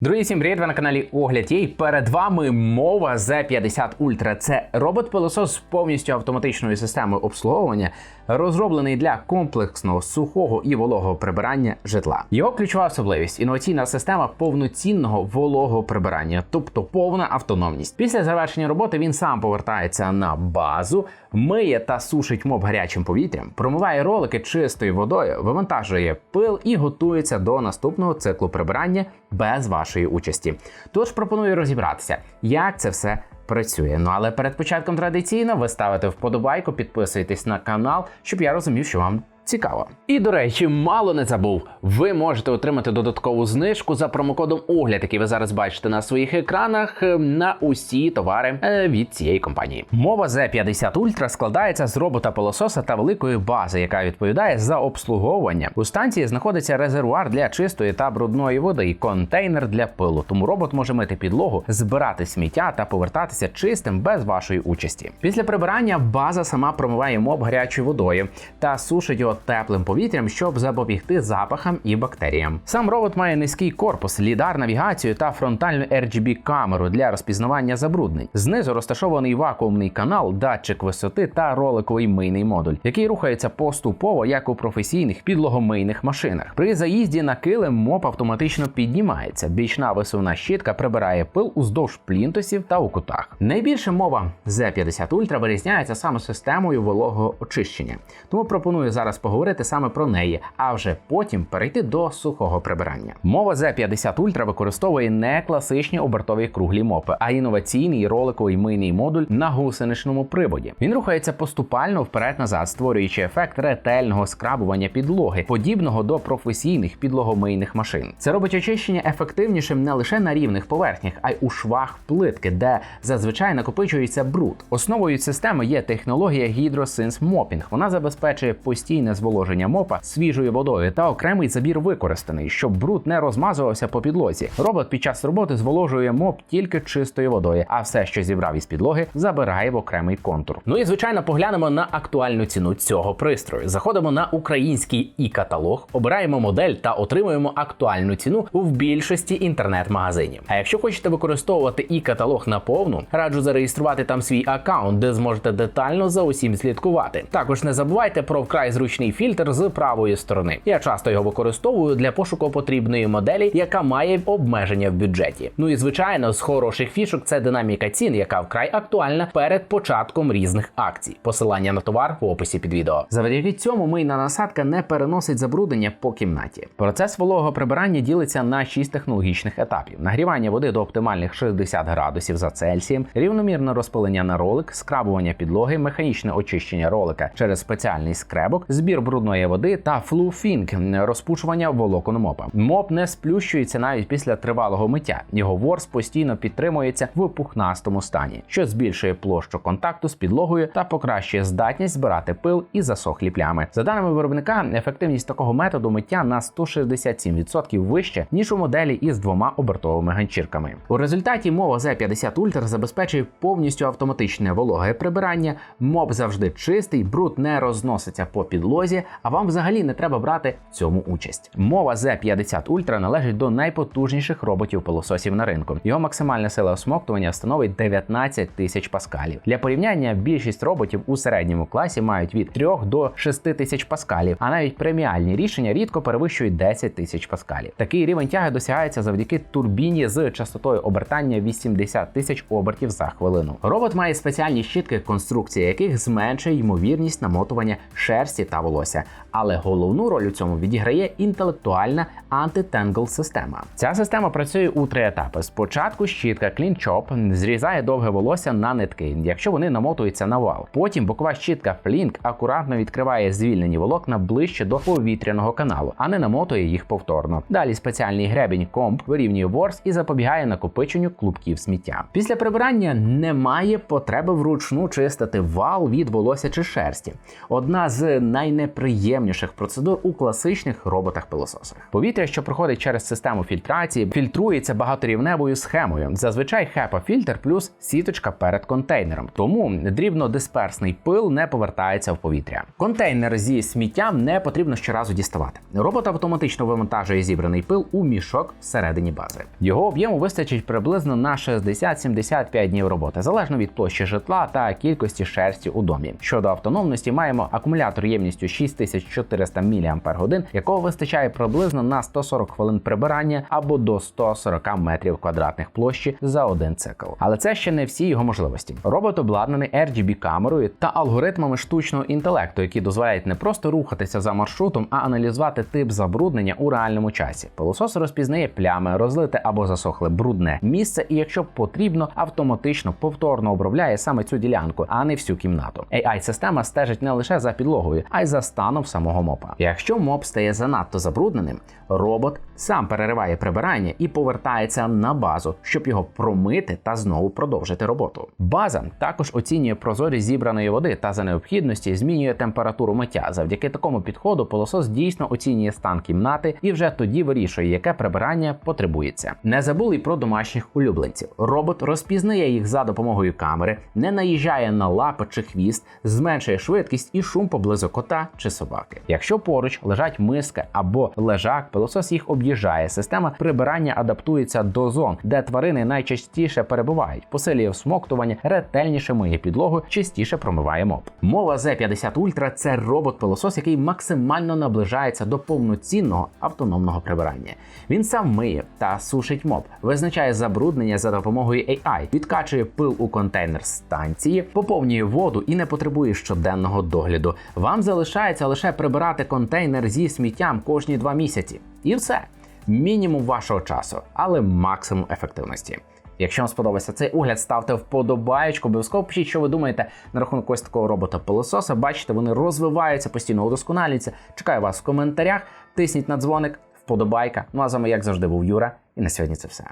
Друзі, всім привіт, ви на каналі Огляд Єй. Перед вами мова Z50 Ultra. Це робот-пилосос з повністю автоматичною системою обслуговування, розроблений для комплексного сухого і вологого прибирання житла. Його ключова особливість інноваційна система повноцінного вологого прибирання, тобто повна автономність. Після завершення роботи він сам повертається на базу, миє та сушить моб гарячим повітрям, промиває ролики чистою водою, вивантажує пил і готується до наступного циклу прибирання без вашої участі. Тож пропоную розібратися, як це все працює. Ну але перед початком традиційно ви ставите вподобайку, підписуєтесь на канал, щоб я розумів, що вам. Цікаво. І до речі, мало не забув. Ви можете отримати додаткову знижку за промокодом огляд, який ви зараз бачите на своїх екранах, е, на усі товари е, від цієї компанії. Мова Z50 Ultra складається з робота пилососа та великої бази, яка відповідає за обслуговування. У станції знаходиться резервуар для чистої та брудної води і контейнер для пилу. Тому робот може мити підлогу, збирати сміття та повертатися чистим без вашої участі. Після прибирання база сама промиває моб гарячою водою та сушить його теплим повітрям, щоб запобігти запахам і бактеріям. Сам робот має низький корпус, лідар навігацію та фронтальну RGB камеру для розпізнавання забруднень. Знизу розташований вакуумний канал, датчик висоти та роликовий мийний модуль, який рухається поступово, як у професійних підлогомийних машинах. При заїзді на килим моп автоматично піднімається. Бічна висувна щітка прибирає пил уздовж плінтусів та у кутах. Найбільше мова Z50 Ultra вирізняється саме системою вологого очищення. Тому пропоную зараз поговорити саме про неї, а вже потім перейти до сухого прибирання. Мова Z50 Ultra використовує не класичні обертові круглі мопи, а інноваційний роликовий мийний модуль на гусеничному приводі. Він рухається поступально вперед-назад, створюючи ефект ретельного скрабування підлоги, подібного до професійних підлогомийних машин. Це робить очищення ефективнішим не лише на рівних поверхнях, а й у швах плитки, де зазвичай накопичується бруд. Основою системи є технологія Hydrosense Mopping. Вона забезпечує постійне зволоження мопа свіжою водою та окремий забір використаний, щоб бруд не розмазувався по підлозі. Робот під час роботи зволожує моп тільки чистою водою, а все, що зібрав із підлоги, забирає в окремий контур. Ну і звичайно, поглянемо на актуальну ціну цього пристрою. Заходимо на український і каталог, обираємо модель та отримуємо актуальну ціну в більшості інтернет-магазинів. А якщо хочете використовувати і каталог наповну, раджу зареєструвати там свій аккаунт, де зможете детально за усім слідкувати. Також не забувайте про вкрай зручний фільтр з правої сторони. Я часто його використовую для пошуку потрібної моделі, яка має обмеження в бюджеті. Ну і звичайно, з хороших фішок це динаміка цін, яка вкрай актуальна перед початком різних акцій. Посилання на товар в описі під відео. Завдяки цьому мийна насадка не переносить забруднення по кімнаті. Процес вологого прибирання ділиться на 6 технологічних етапів: нагрівання води до оптимальних 60 градусів за Цельсієм, рівномірне розпилення на ролик, скрабування підлоги, механічне очищення ролика через спеціальний скребок, збір брудної води та флуфінг розпушування волокон мопа. Моп не сплющується навіть після тривалого миття. Його ворс постійно підтримується в пухнастому стані, що збільшує площу контакту з підлогою та покращує здатність збирати пил і засохлі плями. За даними виробника, ефективність такого методу миття на 167% вище ніж у моделі із двома обертовими ганчірками. У результаті мова Z50 Ultra забезпечує повністю автоматичне вологе прибирання. Моб завжди чистий, бруд не розноситься по підлозі, а вам взагалі не треба брати в цьому участь. Мова Z50 Ultra належить до найпотужніших роботів пилососів на ринку. Його максимальна сила осмоктування становить 19 тисяч паскалів. Для порівняння більшість роботів у середньому класі мають від 3 до 6 тисяч паскалів, а навіть преміальні рішення рідко перевищують 10 тисяч паскалів. Такий рівень тяги досягається завдяки турбіні з частотою обертання 80 тисяч обертів за хвилину. Робот має спеціальні щітки, конструкція яких зменшує ймовірність намотування шерсті та волосся. Але головну роль у цьому відіграє інтелектуальна антитенгл система. Ця система працює у три етапи. Спочатку щітка Chop зрізає довге волосся на нитки, якщо вони намотуються на вал. Потім бокова щітка Flink акуратно відкриває звільнені волокна ближче до повітряного каналу, а не намотує їх повторно. Далі спеціальний гребінь комп вирівнює ворс і запобігає накопиченню клубків сміття. Після прибирання немає потреби вручну чистити вал від волосся чи шерсті. Одна з найнеприємніших процедур у класичних роботах-пилососах. Повітря, що проходить через систему фільтрації, фільтрується багаторівневою схемою. Зазвичай HEPA-фільтр плюс сіточка перед контейнером. Тому дрібнодисперсний пил не повертається в повітря. Контейнер зі сміттям не потрібно щоразу діставати. Робот автоматично вивантажує зібраний пил у мішок всередині бази. Його об'єму вистачить приблизно на 60-75 днів роботи, залежно від площі житла та кількості шерсті у домі. Щодо автономності, маємо акумулятор ємністю 6400 мАч, якого вистачає приблизно на 140 хвилин прибирання або до 140 метрів квадратних площі за один цикл. Але це ще не всі його можливості. Робот обладнаний RGB камерою та алгоритмами штучного інтелекту, які дозволяють не просто рухатися за маршрутом, а аналізувати тип забруднення у реальному часі. Пилосос розпізнає плями, розлите або засохле брудне місце, і якщо потрібно, автоматично повторно обробляє саме цю ділянку, а не всю кімнату. AI-система стежить не лише за підлогою, а й за станом самого мопа. Якщо моп стає занадто забрудненим, робот сам перериває прибирання і повертається на базу, щоб його промити та знову продовжити роботу. База також оцінює прозорість зібраної води та за необхідності змінює температуру миття. Завдяки такому підходу пилосос дійсно оцінює стан кімнати і вже тоді вирішує, яке прибирання потребується. Не забули й про домашніх улюбленців. Робот розпізнає їх за допомогою камери, не наїжджає на лапи чи хвіст, зменшує швидкість і шум поблизу кота чи собаки. Якщо поруч лежать миска або лежак, пилосос їх об'їжджає. Система прибирання адаптується до зон, де тварини найчастіше перебувають, посилює всмоктування, ретельніше миє підлогу, частіше промиває моп. Мова Z50 Ultra – це робот-пилосос, який максимально наближається до повноцінного автономного прибирання. Він сам миє та сушить моп, визначає забруднення за допомогою AI, відкачує пил у контейнер станції, поповнює воду і не потребує щоденного догляду. Вам залишається лише прибирати контейнер зі сміттям кожні два місяці. І все. Мінімум вашого часу, але максимум ефективності. Якщо вам сподобався цей огляд, ставте вподобаєчку, обов'язково пишіть, що ви думаєте на рахунок ось такого робота-пилососа. Бачите, вони розвиваються, постійно удосконалюються. Чекаю вас в коментарях. Тисніть на дзвоник, вподобайка. Ну а з вами, як завжди, був Юра, і на сьогодні це все.